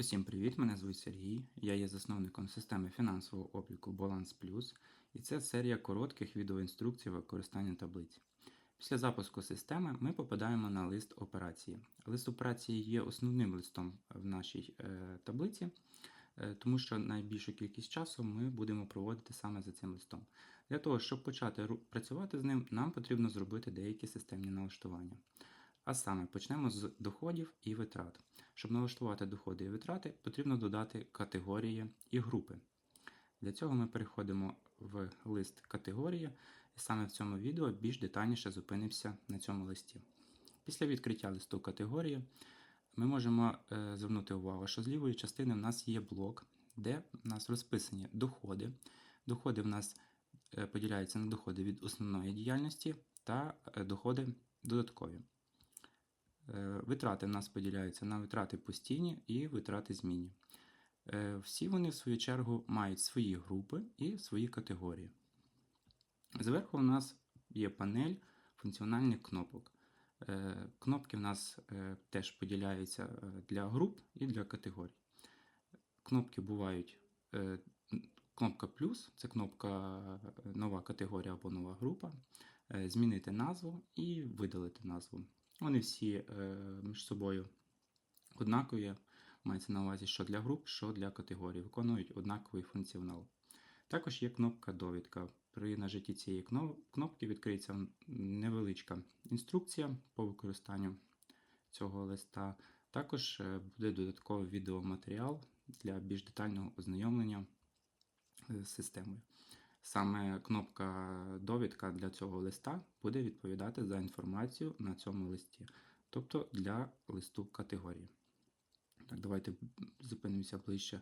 Усім привіт! Мене звуть Сергій. Я є засновником системи фінансового обліку Balance Plus, і це серія коротких відеоінструкцій використання таблиць. Після запуску системи ми попадаємо на лист операції. Лист операції є основним листом в нашій е, таблиці, е, тому що найбільшу кількість часу ми будемо проводити саме за цим листом. Для того, щоб почати працювати з ним, нам потрібно зробити деякі системні налаштування. А саме почнемо з доходів і витрат. Щоб налаштувати доходи і витрати, потрібно додати категорії і групи. Для цього ми переходимо в лист категорії, і саме в цьому відео більш детальніше зупинимося на цьому листі. Після відкриття листу категорії ми можемо е, звернути увагу, що з лівої частини в нас є блок, де в нас розписані доходи. Доходи в нас е, поділяються на доходи від основної діяльності та е, доходи додаткові. Е, Витрати в нас поділяються на витрати постійні і витрати змінні. Е, Всі вони, в свою чергу, мають свої групи і свої категорії. Зверху у нас є панель функціональних кнопок. Е, Кнопки в нас теж поділяються для груп і для категорій. Кнопки бувають кнопка плюс це кнопка нова категорія або нова група, змінити назву і видалити назву. Вони всі е, між собою однакові, мається на увазі, що для груп, що для категорій, виконують однаковий функціонал. Також є кнопка довідка. При нажитті цієї кнопки відкриється невеличка інструкція по використанню цього листа. Також е, буде додатковий відеоматеріал для більш детального ознайомлення е, з системою. Саме кнопка довідка для цього листа буде відповідати за інформацію на цьому листі, тобто для листу категорії. Так, давайте зупинимося ближче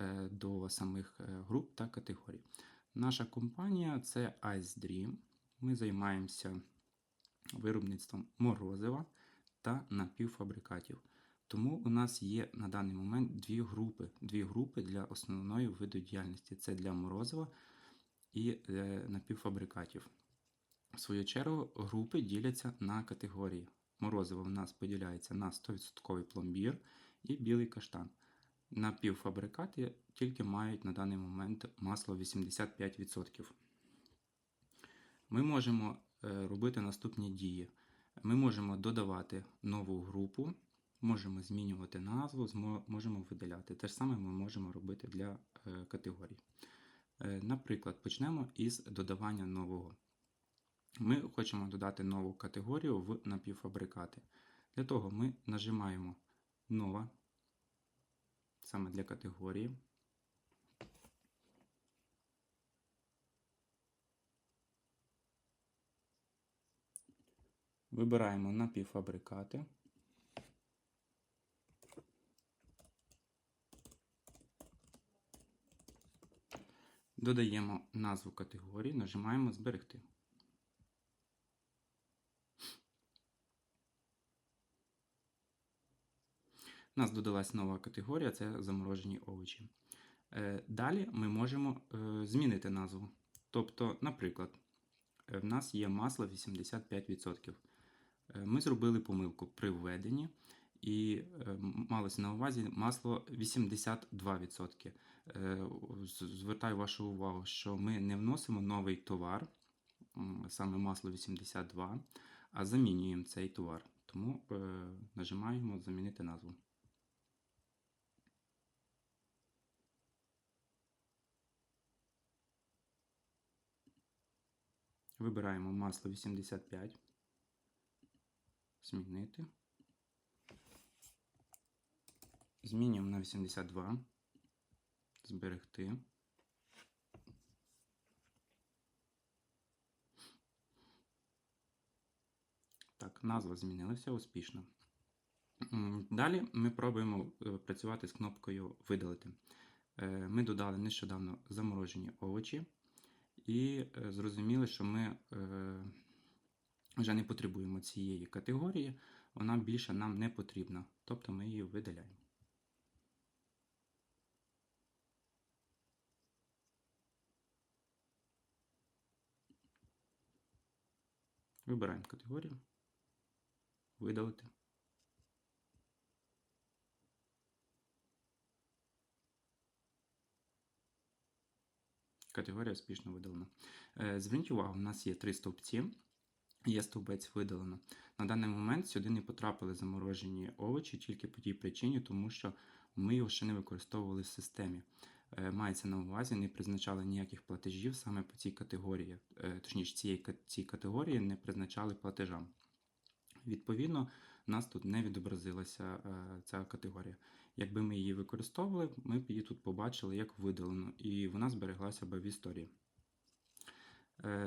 е, до самих е, груп та категорій. Наша компанія це Ice Dream. Ми займаємося виробництвом морозива та напівфабрикатів. Тому у нас є на даний момент дві групи. Дві групи для основної виду діяльності це для морозива і е, напівфабрикатів. В свою чергу, групи діляться на категорії. Морозиво в нас поділяється на 100% пломбір і білий каштан. Напівфабрикати тільки мають на даний момент масло 85%. Ми можемо е, робити наступні дії. Ми можемо додавати нову групу, можемо змінювати назву, можемо видаляти. Те ж саме ми можемо робити для е, категорій. Е, Наприклад, почнемо із додавання нового. Ми хочемо додати нову категорію в напівфабрикати. Для того ми нажимаємо нова саме для категорії. Вибираємо напівфабрикати. Додаємо назву категорії, нажимаємо Зберегти. У нас додалась нова категорія це заморожені овочі. Е, Далі ми можемо е, змінити назву. Тобто, наприклад, е, в нас є масло 85%. Е, Ми зробили помилку при введенні і малося на увазі масло 82%. Е, Звертаю вашу увагу, що ми не вносимо новий товар, саме масло 82, а замінюємо цей товар. Тому е, нажимаємо замінити назву. Вибираємо масло 85. Змінити. Змінюємо на 82. Зберегти. Так, назва змінилася успішно. Далі ми пробуємо е, працювати з кнопкою Видалити. Е, Ми додали нещодавно заморожені овочі і е, зрозуміли, що ми вже не потребуємо цієї категорії, вона більше нам не потрібна, тобто ми її видаляємо. Вибираємо категорію, видалити. Категорія успішно видалена. Е, зверніть увагу, у нас є три стовпці, є стовбець видалено. На даний момент сюди не потрапили заморожені овочі тільки по тій причині, тому що ми його ще не використовували в системі. Е, Мається на увазі, не призначали ніяких платежів саме по цій категорії, Е, точніше, цієї цій категорії не призначали платежам. Відповідно, нас тут не відобразилася е, ця категорія. Якби ми її використовували, ми б її тут побачили як видалено, і вона збереглася б в історії.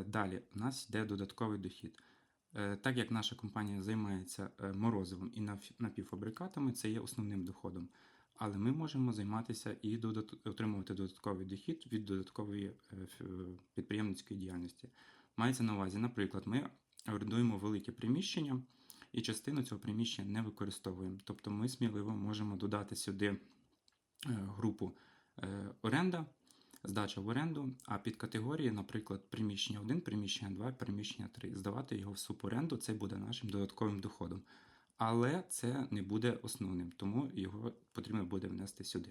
Далі у нас йде додатковий дохід. Так як наша компанія займається морозивом і напівфабрикатами, це є основним доходом. Але ми можемо займатися і додат- отримувати додатковий дохід від додаткової е, е, підприємницької діяльності. Мається на увазі, наприклад, ми орендуємо велике приміщення і частину цього приміщення не використовуємо. Тобто ми сміливо можемо додати сюди е, групу оренда, здача в оренду, а під категорії, наприклад, приміщення 1, приміщення 2, приміщення 3. Здавати його в суборенду, це буде нашим додатковим доходом. Але це не буде основним, тому його потрібно буде внести сюди.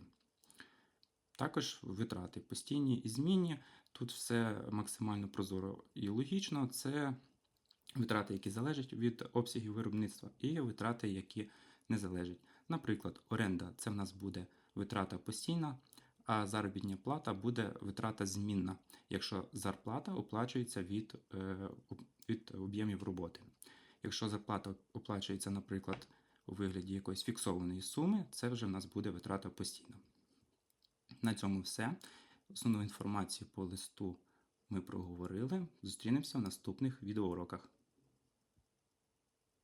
Також витрати постійні і змінні. Тут все максимально прозоро і логічно. Це витрати, які залежать від обсягів виробництва, і витрати, які не залежать. Наприклад, оренда це в нас буде витрата постійна, а заробітня плата буде витрата змінна, якщо зарплата оплачується від, е, від об'ємів роботи. Якщо зарплата оплачується, наприклад, у вигляді якоїсь фіксованої суми, це вже в нас буде витрата постійно. На цьому все. Основну інформацію по листу ми проговорили. Зустрінемося в наступних відеоуроках.